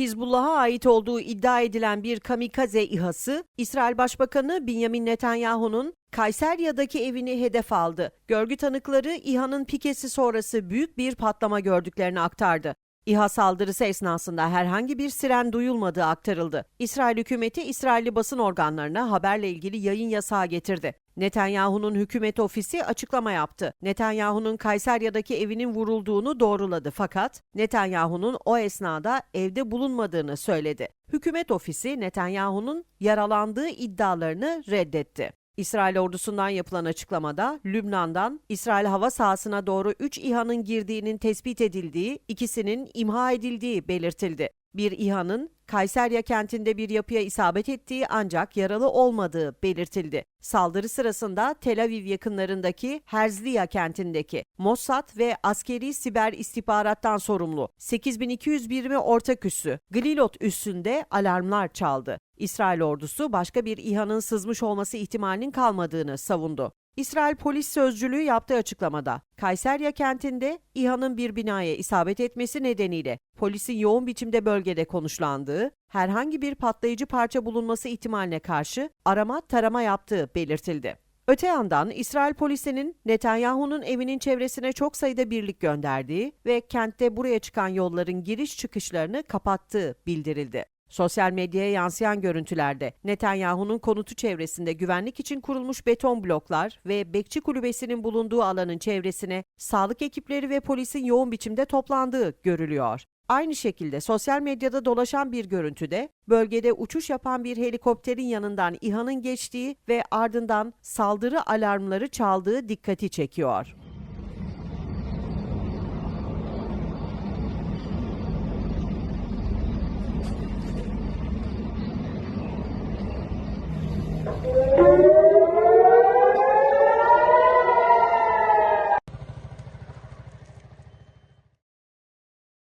Hizbullah'a ait olduğu iddia edilen bir kamikaze İHA'sı, İsrail Başbakanı Benjamin Netanyahu'nun Kayserya'daki evini hedef aldı. Görgü tanıkları İHA'nın pikesi sonrası büyük bir patlama gördüklerini aktardı. İHA saldırısı esnasında herhangi bir siren duyulmadığı aktarıldı. İsrail hükümeti İsrailli basın organlarına haberle ilgili yayın yasağı getirdi. Netanyahu'nun hükümet ofisi açıklama yaptı. Netanyahu'nun Kayserya'daki evinin vurulduğunu doğruladı fakat Netanyahu'nun o esnada evde bulunmadığını söyledi. Hükümet ofisi Netanyahu'nun yaralandığı iddialarını reddetti. İsrail ordusundan yapılan açıklamada Lübnan'dan İsrail hava sahasına doğru 3 İHA'nın girdiğinin tespit edildiği, ikisinin imha edildiği belirtildi. Bir İHA'nın Kayserya kentinde bir yapıya isabet ettiği ancak yaralı olmadığı belirtildi. Saldırı sırasında Tel Aviv yakınlarındaki Herzliya kentindeki Mossad ve askeri siber istihbarattan sorumlu 8200 birimi ortak üssü Glilot üssünde alarmlar çaldı. İsrail ordusu başka bir İHA'nın sızmış olması ihtimalinin kalmadığını savundu. İsrail polis sözcülüğü yaptığı açıklamada Kayserya kentinde İHA'nın bir binaya isabet etmesi nedeniyle polisin yoğun biçimde bölgede konuşlandığı, herhangi bir patlayıcı parça bulunması ihtimaline karşı arama tarama yaptığı belirtildi. Öte yandan İsrail polisinin Netanyahu'nun evinin çevresine çok sayıda birlik gönderdiği ve kentte buraya çıkan yolların giriş çıkışlarını kapattığı bildirildi. Sosyal medyaya yansıyan görüntülerde Netanyahu'nun konutu çevresinde güvenlik için kurulmuş beton bloklar ve bekçi kulübesinin bulunduğu alanın çevresine sağlık ekipleri ve polisin yoğun biçimde toplandığı görülüyor. Aynı şekilde sosyal medyada dolaşan bir görüntüde bölgede uçuş yapan bir helikopterin yanından İHA'nın geçtiği ve ardından saldırı alarmları çaldığı dikkati çekiyor.